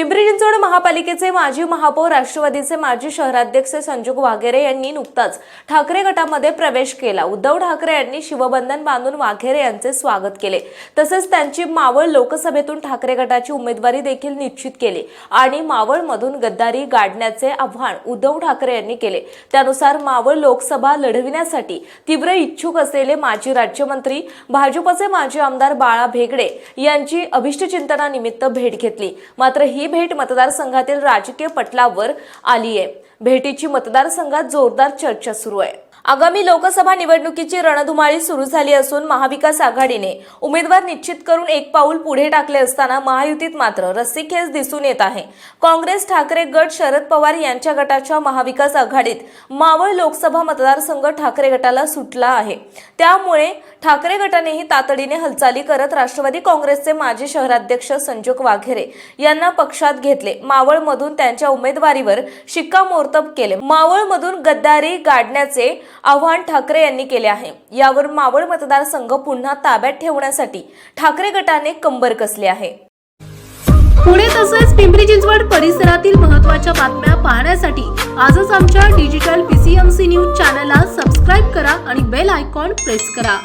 पिंपरी चिंचवड महापालिकेचे माजी महापौर राष्ट्रवादीचे माजी शहराध्यक्ष संजोग वाघेरे यांनी नुकताच ठाकरे गटामध्ये प्रवेश केला. उद्धव ठाकरे यांनी शिवबंधन बांधून वाघेरे यांचे स्वागत केले. तसेच त्यांची मावळ लोकसभेतून ठाकरे गटाची उमेदवारी देखील निश्चित केली आणि मावळमधून गद्दारी गाडण्याचे आव्हान उद्धव ठाकरे यांनी केले. त्यानुसार मावळ लोकसभा लढविण्यासाठी तीव्र इच्छुक असलेले माजी राज्यमंत्री भाजपचे माजी आमदार बाळा भेगडे यांची अभिष्टचिंतनानिमित्त भेट घेतली. मात्र ही भेट मतदारसंघातील राजकीय पटलावर आली आहे भेटीची मतदारसंघात जोरदार चर्चा सुरू आहे. आगामी लोकसभा निवडणुकीची रणधुमाळी सुरू झाली असून महाविकास आघाडीने उमेदवार निश्चित करून एक पाऊल पुढे टाकले असताना महायुतीत मात्र रस्सीखेच दिसून येत आहे. काँग्रेस ठाकरे गट शरद पवार यांच्या गटाच्या महाविकास आघाडीत मावळ लोकसभा मतदारसंघ ठाकरे गटाला सुटला आहे. त्यामुळे ठाकरे गटानेही तातडीने हालचाली करत राष्ट्रवादी काँग्रेसचे माजी शहराध्यक्ष संजोग वाघेरे यांना पक्षात घेतले. मावळमधून त्यांच्या उमेदवारीवर शिक्कामोर्तब केले. मावळमधून गद्दारी गाडण्याचे आव्हान ठाकरे यांनी केले आहे. यावर मावळ मतदारसंघ पुन्हा ताब्यात ठेवण्यासाठी ठाकरे गटाने कंबर कसले आहे. पुणे तसेच पिंपरी चिंचवड परिसरातील महत्त्वाच्या बातम्या पाहण्यासाठी आजच आमच्या डिजिटल पीसीएमसी न्यूज चॅनलला सबस्क्राईब करा आणि बेल आयकॉन प्रेस करा.